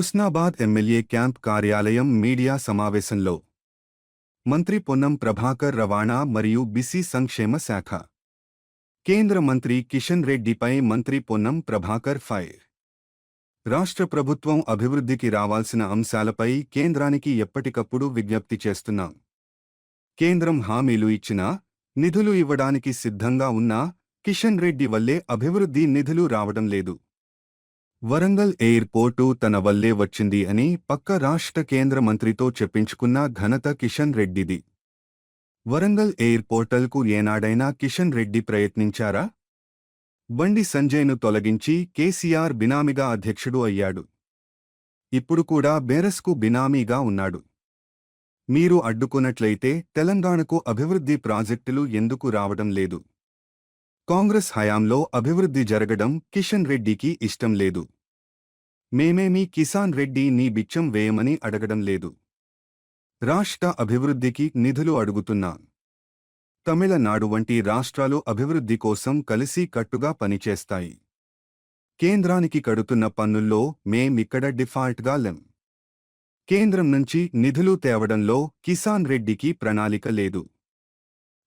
Husnabad MLA camp కార్యాలయం media సమావేశంలో. మంత్రి పొన్నం ప్రభాకర్ రవాణా మరియు బిసి సంక్షేమ శాఖ. కేంద్ర మంత్రి కిషన్ రెడ్డిపై మంత్రి పొన్నం ప్రభాకర్ ఫైర్. రాష్ట్ర ప్రభుత్వం అభివృద్ధికి రావాల్సిన అంశాలపై కేంద్రానికి ఎప్పటికప్పుడు విజ్ఞప్తి చేస్తున్నాం. కేంద్రం హామీలు ఇచ్చినా నిధులు ఇవ్వడానికి సిద్ధంగా ఉన్నా కిషన్ రెడ్డి వల్లే అభివృద్ధి నిధులు రావడం లేదు. వరంగల్ ఎయిర్పోర్టు తన వల్లే వచ్చింది అని పక్క రాష్ట్ర కేంద్ర మంత్రితో చెప్పించుకున్న ఘనత కిషన్ రెడ్డిది. వరంగల్ ఎయిర్పోర్టల్కు ఏనాడైనా కిషన్ రెడ్డి ప్రయత్నించారా? బండి సంజయ్ను తొలగించి కేసీఆర్ బినామీగా అధ్యక్షుడు అయ్యాడు. ఇప్పుడు కూడా బేరస్కు బినామీగా ఉన్నాడు. మీరు అడ్డుకున్నట్లయితే తెలంగాణకు అభివృద్ధి ప్రాజెక్టులు ఎందుకు రావడం లేదు? కాంగ్రెస్ హయాంలో అభివృద్ధి జరగడం కిషన్ రెడ్డికి ఇష్టం లేదు. మేమేమీ కిసాన్ రెడ్డి నీ బిచ్చం వేయమని అడగడం లేదు. రాష్ట్ర అభివృద్ధికి నిధులు అడుగుతున్నాం. తమిళనాడు వంటి రాష్ట్రాలు అభివృద్ధి కోసం కలిసి కట్టుగా పనిచేస్తాయి. కేంద్రానికి కడుతున్న పన్నుల్లో మేమిక్కడ డిఫాల్ట్గా లెం. కేంద్రం నుంచి నిధులు తేవడంలో కిసాన్ రెడ్డికి ప్రణాళిక లేదు.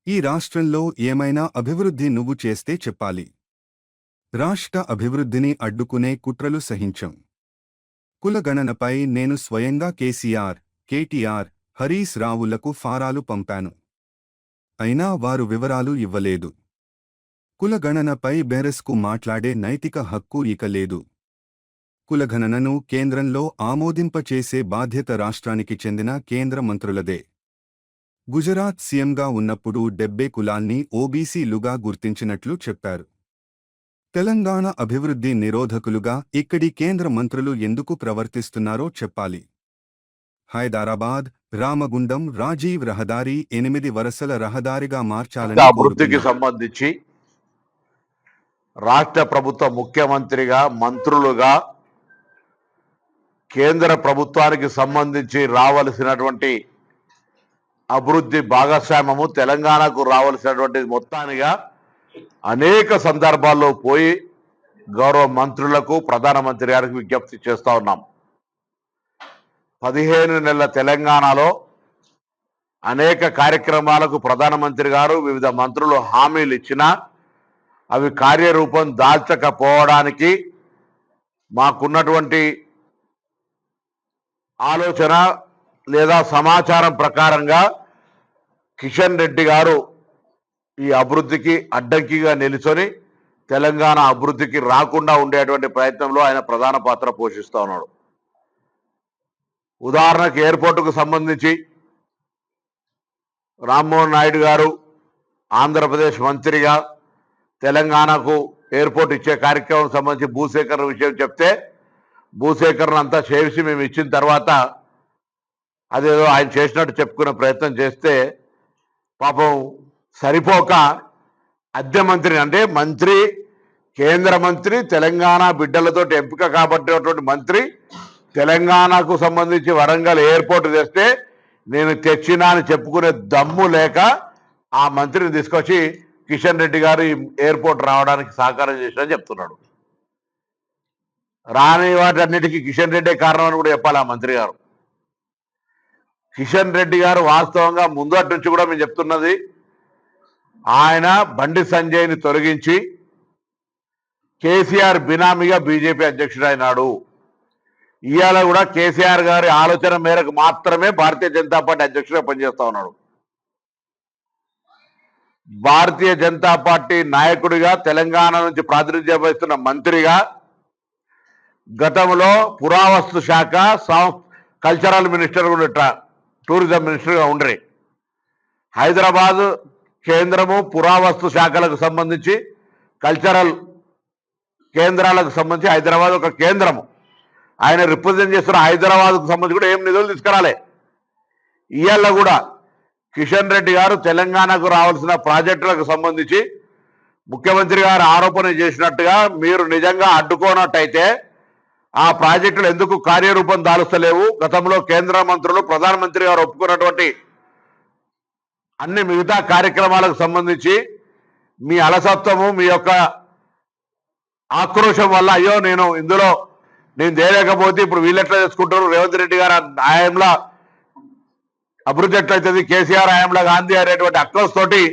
ఈ రాష్ట్రంలో ఏమైనా అభివృద్ధి నువ్వు చేస్తే చెప్పాలి. రాష్ట్ర అభివృద్ధిని అడ్డుకునే కుట్రలు సహించం. కులగణనపై నేను స్వయంగా కేసీఆర్ కేటీఆర్ హరీష్ రావులకు ఫారాలు పంపాను. అయినా వారు వివరాలు ఇవ్వలేదు. కులగణనపై బెరస్కు మాట్లాడే నైతిక హక్కు ఇక లేదు. కులగణనను కేంద్రంలో ఆమోదింపచేసే బాధ్యత రాష్ట్రానికి చెందిన కేంద్ర మంత్రులదే. గుజరాత్ సీఎంగా ఉన్నప్పుడు డెబ్బే కులాల్ని ఓబీసీలుగా గుర్తించినట్లు చెప్పారు తెలంగాణ అభివృద్ధి నిరోధకులుగా ఇక్కడి కేంద్ర మంత్రులు ఎందుకు ప్రవర్తిస్తున్నారో చెప్పాలి హైదరాబాద్ రామగుండం రాజీవ్ రహదారి ఎనిమిది వరసల రహదారిగా మార్చాలని అభివృద్ధికి. సంబంధించి రాష్ట్ర ప్రభుత్వ ముఖ్యమంత్రిగా మంత్రులుగా కేంద్ర ప్రభుత్వానికి సంబంధించి రావలసినటువంటి అభివృద్ధి భాగస్వామ్యము తెలంగాణకు రావలసినటువంటి మొత్తానిగా అనేక సందర్భాల్లో పోయి గౌరవ మంత్రులకు ప్రధానమంత్రి గారికి విజ్ఞప్తి చేస్తూ ఉన్నాం. పదిహేను నెలల తెలంగాణలో అనేక కార్యక్రమాలకు ప్రధానమంత్రి గారు వివిధ మంత్రులు హామీలు ఇచ్చినా అవి కార్యరూపం దాల్చకపోవడానికి మాకున్నటువంటి ఆలోచన లేదా సమాచారం ప్రకారంగా కిషన్ రెడ్డి గారు ఈ అభివృద్ధికి అడ్డంకిగా నిలుచొని తెలంగాణ అభివృద్ధికి రాకుండా ఉండేటువంటి ప్రయత్నంలో ఆయన ప్రధాన పాత్ర పోషిస్తూ ఉన్నాడు. ఉదాహరణకు ఎయిర్పోర్టుకు సంబంధించి రామ్మోహన్ నాయుడు గారు ఆంధ్రప్రదేశ్ మంత్రిగా తెలంగాణకు ఎయిర్పోర్ట్ ఇచ్చే కార్యక్రమం సంబంధించి భూసేకరణ విషయం చెప్తే భూసేకరణ అంతా చేసి మేము ఇచ్చిన తర్వాత అదేదో ఆయన చేసినట్టు చెప్పుకునే ప్రయత్నం చేస్తే పాపం సరిపోక అద్దె మంత్రి అంటే మంత్రి కేంద్ర మంత్రి తెలంగాణ బిడ్డలతో ఎంపిక కాబట్టినటువంటి మంత్రి తెలంగాణకు సంబంధించి వరంగల్ ఎయిర్పోర్ట్ తెస్తే నేను తెచ్చినా అని చెప్పుకునే దమ్ము లేక ఆ మంత్రిని తీసుకొచ్చి కిషన్ రెడ్డి గారు ఈ ఎయిర్పోర్ట్ రావడానికి సహకారం చేసినని చెప్తున్నాడు. రాని వాటన్నిటికీ కిషన్ రెడ్డే కారణం అని కూడా చెప్పాలి ఆ మంత్రి గారు. కిషన్ రెడ్డి గారు వాస్తవంగా ముందు అటు నుంచి కూడా మేము చెప్తున్నది ఆయన బండి సంజయ్ని తొలగించి కేసీఆర్ బినామీగా బీజేపీ అధ్యక్షుడు అయినాడు. ఇవాళ కూడా కేసీఆర్ గారి ఆలోచన మేరకు మాత్రమే భారతీయ జనతా పార్టీ అధ్యక్షుడిగా పనిచేస్తా ఉన్నాడు. భారతీయ జనతా పార్టీ నాయకుడిగా తెలంగాణ నుంచి ప్రాతినిధ్యం వహిస్తున్న మంత్రిగా గతంలో పురావస్తు శాఖ సం- కల్చరల్ మినిస్టర్ కూడా టూరిజం మినిస్టర్గా ఉండరు. హైదరాబాద్ కేంద్రము పురావస్తు శాఖలకు సంబంధించి కల్చరల్ కేంద్రాలకు సంబంధించి హైదరాబాద్ ఒక కేంద్రము. ఆయన రిప్రజెంట్ చేస్తున్న హైదరాబాద్కు సంబంధించి కూడా ఏం నిధులు తీసుకురాలే. ఇవాళ కూడా కిషన్ రెడ్డి గారు తెలంగాణకు రావాల్సిన ప్రాజెక్టులకు సంబంధించి ముఖ్యమంత్రి గారు ఆరోపణ చేసినట్టుగా మీరు నిజంగా అడ్డుకోనట్టయితే ఆ ప్రాజెక్టులు ఎందుకు కార్యరూపం దాలుస్తలేవు? గతంలో కేంద్ర మంత్రులు ప్రధానమంత్రి గారు ఒప్పుకున్నటువంటి అన్ని మిగతా కార్యక్రమాలకు సంబంధించి మీ అలసత్వము మీ యొక్క ఆక్రోశం వల్ల అయ్యో నేను ఇందులో నేను చేయలేకపోతే ఇప్పుడు వీళ్ళెట్లా చేసుకుంటారు? రేవంత్ రెడ్డి గారు ఆయంలో అభివృద్ధి ఎట్లయితుంది? కేసీఆర్ ఆయంలో గాంధీ అనేటువంటి అక్రోస్ తోటి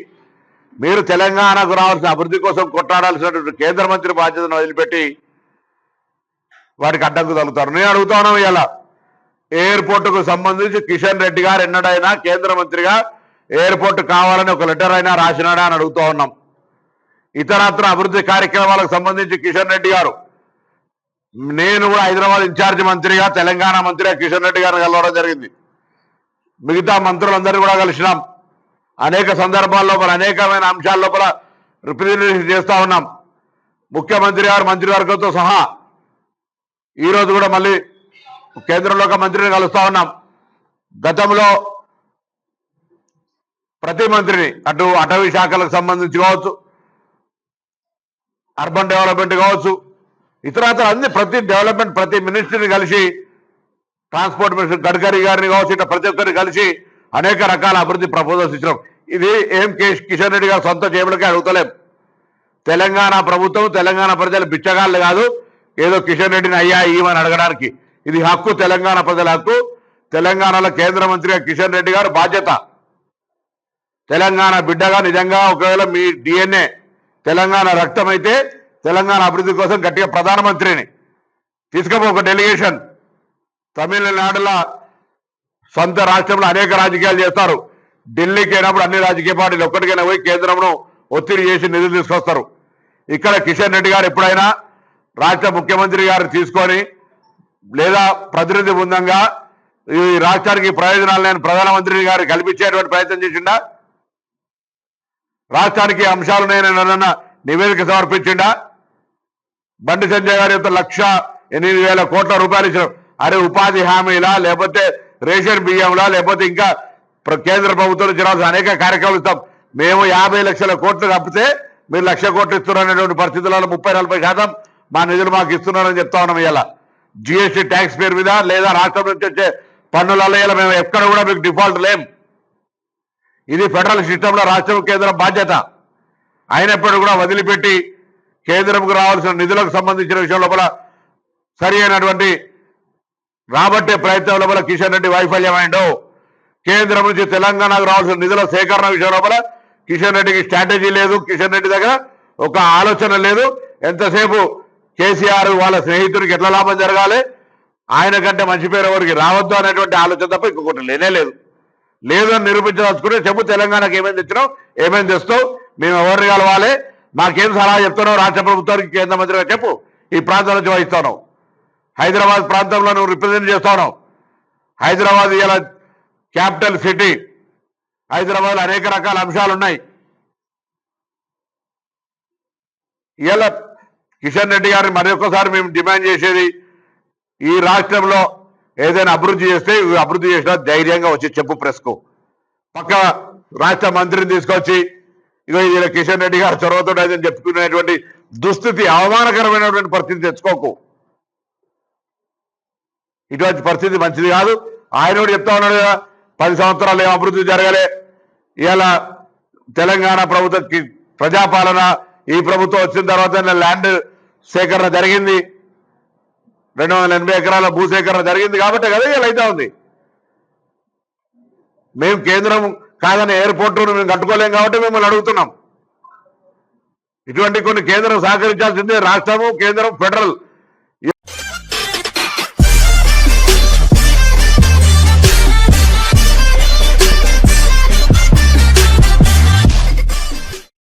మీరు తెలంగాణకు రావాల్సిన అభివృద్ధి కోసం కొట్లాడాల్సినటువంటి కేంద్ర మంత్రి బాధ్యతను వదిలిపెట్టి వాటికి అడ్డంకు తగులుతారు నేను అడుగుతా ఇలా. ఎయిర్పోర్టుకు సంబంధించి కిషన్ రెడ్డి గారు ఎన్నడైనా కేంద్ర మంత్రిగా ఎయిర్పోర్ట్ కావాలని ఒక లెటర్ అయినా రాసినాడా అని అడుగుతూ ఉన్నాం. ఇతరత్ర అభివృద్ధి కార్యక్రమాలకు సంబంధించి కిషన్ రెడ్డి గారు. నేను కూడా హైదరాబాద్ ఇన్ఛార్జ్ మంత్రిగా తెలంగాణ మంత్రిగా కిషన్ రెడ్డి గారిని కలవడం జరిగింది. మిగతా మంత్రులందరినీ కూడా కలిసినాం. అనేక సందర్భాల లోపల అనేకమైన అంశాల లోపల రిప్రజెంటేషన్ చేస్తూ ఉన్నాం. ముఖ్యమంత్రి గారు మంత్రివర్గంతో సహా ఈ రోజు కూడా మళ్ళీ కేంద్రంలో ఒక మంత్రిని కలుస్తా ఉన్నాం. గతంలో ప్రతి మంత్రిని అటు అటవీ శాఖలకు సంబంధించి కావచ్చు అర్బన్ డెవలప్మెంట్ కావచ్చు ఇతరత్ర అన్ని ప్రతి డెవలప్మెంట్ ప్రతి మినిస్టర్ని కలిసి ట్రాన్స్పోర్ట్ మినిస్టర్ గడ్కరీ గారిని కావచ్చు ఇట్లా ప్రతి ఒక్కరిని కలిసి అనేక రకాల అభివృద్ధి ప్రపోజల్స్ ఇచ్చినాం. ఇది ఏం కిషన్ రెడ్డి గారు సొంత జేబులకే అడుగుతలేం. తెలంగాణ ప్రభుత్వం తెలంగాణ ప్రజలు బిచ్చగాళ్ళు కాదు. ఏదో కిషన్ రెడ్డిని అయ్యా ఈమని అడగడానికి. ఇది హక్కు తెలంగాణ ప్రజల హక్కు. తెలంగాణలో కేంద్ర మంత్రిగా కిషన్ రెడ్డి గారు బాధ్యత. తెలంగాణ బిడ్డగా నిజంగా ఒకవేళ మీ డిఎన్ఏ తెలంగాణ రక్తం అయితే తెలంగాణ అభివృద్ధి కోసం గట్టిగా ప్రధానమంత్రిని తీసుకపో ఒక డెలిగేషన్. తమిళనాడులో సొంత రాష్ట్రంలో అనేక రాజకీయాలు చేస్తారు. ఢిల్లీకి అయినప్పుడు అన్ని రాజకీయ పార్టీలు ఒక్కటికైనా పోయి కేంద్రంలో ఒత్తిడి చేసి నిధులు తీసుకొస్తారు. ఇక్కడ కిషన్ రెడ్డి గారు ఎప్పుడైనా రాష్ట్ర ముఖ్యమంత్రి గారు తీసుకొని లేదా ప్రతినిధి బృందంగా ఈ రాష్ట్రానికి ప్రయోజనాలు నేను ప్రధానమంత్రి గారు కల్పించేటువంటి ప్రయత్నం చేసిండా? రాష్ట్రానికి అంశాలు నేను నివేదిక సమర్పించిండా? బండి సంజయ్ గారి యొక్క లక్ష ఎనిమిది వేల కోట్ల రూపాయలు ఇచ్చారు అరే ఉపాధి హామీలా లేకపోతే రేషన్ బియ్యంలా లేకపోతే ఇంకా ప్ర- కేంద్ర ప్రభుత్వం చేయాల్సిన అనేక కార్యక్రమాలు ఇస్తాం. మేము యాభై లక్షల కోట్లు తప్పితే మీరు లక్ష కోట్లు ఇస్తున్నారనేటువంటి పరిస్థితులలో ముప్పై నలభై శాతం మా నిధులు మాకు ఇస్తున్నారని చెప్తా ఉన్నాం ఇలా జిఎస్టీ ట్యాక్స్ పేరు మీద లేదా రాష్ట్రం నుంచి వచ్చే పన్నులలో ఇలా మేము ఎక్కడ కూడా మీకు డిఫాల్ట్ లేం. ఇది ఫెడరల్ సిస్టంలో రాష్ట్రం కేంద్రం బాధ్యత. అయినప్పటికీ కూడా వదిలిపెట్టి కేంద్రంకు రావాల్సిన నిధులకు సంబంధించిన విషయం లోపల సరి అయినటువంటి రాబట్టే ప్రయత్నం లోపల కిషన్ రెడ్డి వైఫల్యమైండు కేంద్రం నుంచి తెలంగాణకు రావాల్సిన నిధుల సేకరణ విషయం లోపల కిషన్ రెడ్డికి స్ట్రాటజీ లేదు కిషన్ రెడ్డి దగ్గర ఒక ఆలోచన లేదు. ఎంతసేపు కేసీఆర్ వాళ్ళ స్నేహితుడికి ఎట్లా లాభం జరగాలి? ఆయన కంటే మంచి పేరు ఎవరికి రావద్దు అనేటువంటి ఆలోచన తప్ప ఇంకొకటి లేనే లేదు. లేదు అని నిరూపించదలుచుకుంటే చెప్పు తెలంగాణకు ఏమేమి తెచ్చినావు ఏమేమి తెస్తావు మేము ఎవరిని కలవాలి మాకేం సలహా చెప్తున్నావు రాష్ట్ర ప్రభుత్వానికి కేంద్ర మంత్రిగా చెప్పు. ఈ ప్రాంతంలో నుంచి వహిస్తాను హైదరాబాద్ ప్రాంతంలో నువ్వు రిప్రజెంట్ చేస్తాను హైదరాబాద్ ఇలా క్యాపిటల్ సిటీ. హైదరాబాద్ అనేక రకాల అంశాలు ఉన్నాయి ఇలా కిషన్ రెడ్డి గారిని మరి ఒక్కసారి మేము డిమాండ్ చేసేది ఈ రాష్ట్రంలో ఏదైనా అభివృద్ధి చేస్తే అభివృద్ధి చేసినా ధైర్యంగా వచ్చి చెప్పు ప్రెస్కు. పక్క రాష్ట్ర మంత్రిని తీసుకొచ్చి ఇదో ఇది కిషన్ రెడ్డి గారు చొరవతో అని చెప్పుకునేటువంటి దుస్థితి అవమానకరమైనటువంటి పరిస్థితి తెచ్చుకోకు. ఇటువంటి పరిస్థితి మంచిది కాదు. ఆయన కూడా చెప్తా ఉన్నాడు కదా పది సంవత్సరాలు ఏం అభివృద్ధి జరగలే. ఇలా తెలంగాణ ప్రభుత్వ ప్రజాపాలన ఈ ప్రభుత్వం వచ్చిన తర్వాత ల్యాండ్ సేకరణ జరిగింది. రెండు వందల ఎనభై ఎకరాల భూసేకరణ జరిగింది కాబట్టి కదా ఇలా అయితే ఉంది. మేము కేంద్రం కాదని ఎయిర్పోర్ట్ మేము కట్టుకోలేం కాబట్టి మిమ్మల్ని అడుగుతున్నాం. ఇటువంటి కొన్ని కేంద్రం సహకరించాల్సిందే రాష్ట్రము కేంద్రం ఫెడరల్.